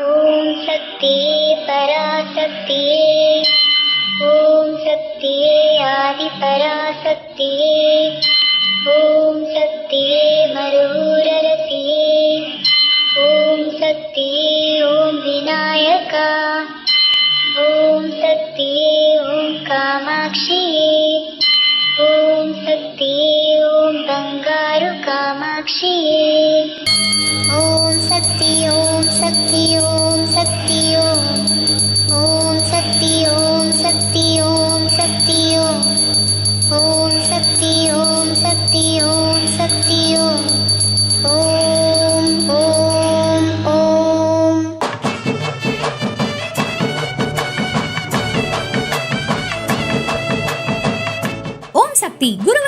ॐ परा सत्ये ॐ शक् आदिपरा ॐ शक्ति मरुरति ॐ सत्य ॐ विनायका ॐ सत्य ॐ कामाक्षिये ॐ सत्य ॐ बङ्गारुकामाक्षी ॐ ஓம் சக்தி குருவடி சரணம்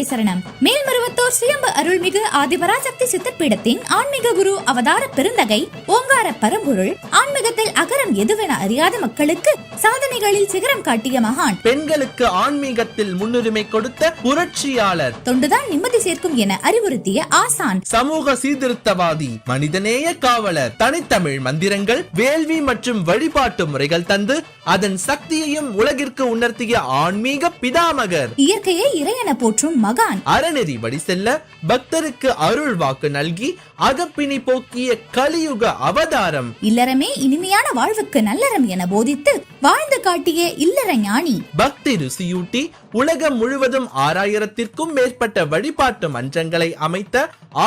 திருவடி சரணம் மேல்மருவத்தூர் சுயம்பு அருள்மிகு ஆதிபராசக்தி சித்தப்பீடத்தின் ஆன்மீக குரு அவதார பெருந்தகை ஓங்கார பரம்பொருள் ஆன்மீகத்தில் அகரம் எதுவென அறியாத மக்களுக்கு சாதனைகளில் சிகரம் காட்டிய மகான். பெண்களுக்கு ஆன்மீகத்தில் முன்னுரிமை கொடுத்த புரட்சியாளர். தொண்டுதான் நிம்மதி சேர்க்கும் என அறிவுறுத்திய ஆசான். சமூக சீர்திருத்தவாதி மனிதநேய காவலர். தனித்தமிழ் மந்திரங்கள் வேள்வி மற்றும் வழிபாட்டு முறைகள் தந்து அதன் சக்தியையும் உலகிற்கு உணர்த்திய ஆன்மீக பிதாமகர். இயற்கையை இறையென போற்றும் மகான். அறநெறி வழி செல்ல பக்தருக்கு அருள் வாக்கு நல்கி அகப்பிணி போக்கிய கலியுக அவதாரம். இல்லறமே இனிமையான வாழ்வுக்கு நல்லறம் என போதித்து வாழ்ந்து காட்டிய இல்லற ஞானி. பக்தி ருசியூட்டி உலகம் முழுவதும் ஆறாயிரத்திற்கும் மேற்பட்ட வழிபாட்டு மன்றங்களை அமைத்த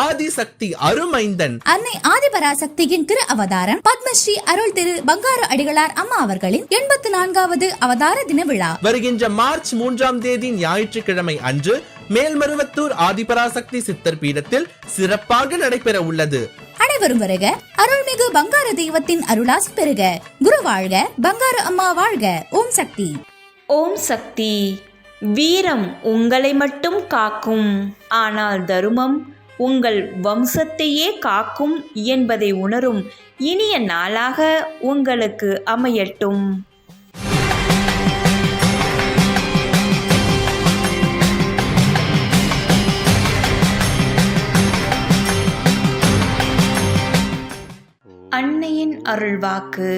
ஆதிசக்தி அருமைந்தன். அன்னை ஆதிபராசக்தியின் திரு அவதாரம் பத்மஸ்ரீ அருள் திரு பங்காரு அடிகளார் அம்மா அவர்களின் எண்பத்தி நான்காவது அவதார தின விழா வருகின்ற மார்ச் மூன்றாம் தேதி ஞாயிற்றுக்கிழமை அன்று மேல்மருவத்தூர் ஆதிபராசக்தி சித்தர் பீடத்தில் சிறப்பாக நடைபெற உள்ளது. அனைவரும் வருக. அருள்மிகு பங்காரு தெய்வத்தின் அருளாசி பெறுக குரு வாழ்க. பங்காரு அம்மா வாழ்க. ஓம் சக்தி. ஓம் சக்தி. வீரம் உங்களை மட்டும் காக்கும். ஆனால் தருமம் உங்கள் வம்சத்தையே காக்கும் என்பதை உணரும் இனிய நாளாக உங்களுக்கு அமையட்டும். அருள்வாக்கு.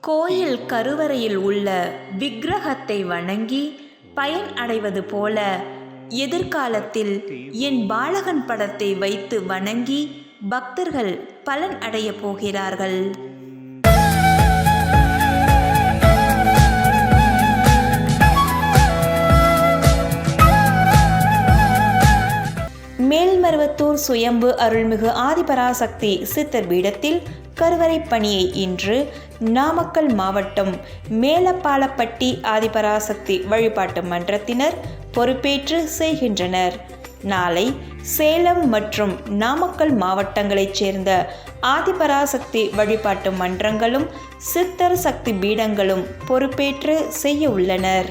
கோயில் கருவறையில் உள்ள விக்கிரகத்தை வணங்கி பயன் அடைவது போல எதிர்காலத்தில் என் பாலகன் படத்தை வைத்து வணங்கி பக்தர்கள் பலன் அடையப் போகிறார்கள். மேல்மருவத்தூர் சுயம்பு அருள்மிகு ஆதிபராசக்தி சித்தர் பீடத்தில் கருவறை பணியை இன்று நாமக்கல் மாவட்டம் மேலப்பாலப்பட்டி ஆதிபராசக்தி வழிபாட்டு மன்றத்தினர் பொறுப்பேற்று செய்கின்றனர். நாளை சேலம் மற்றும் நாமக்கல் மாவட்டங்களைச் சேர்ந்த ஆதிபராசக்தி வழிபாட்டு மன்றங்களும் சித்தர் சக்தி பீடங்களும் பொறுப்பேற்று செய்ய உள்ளனர்.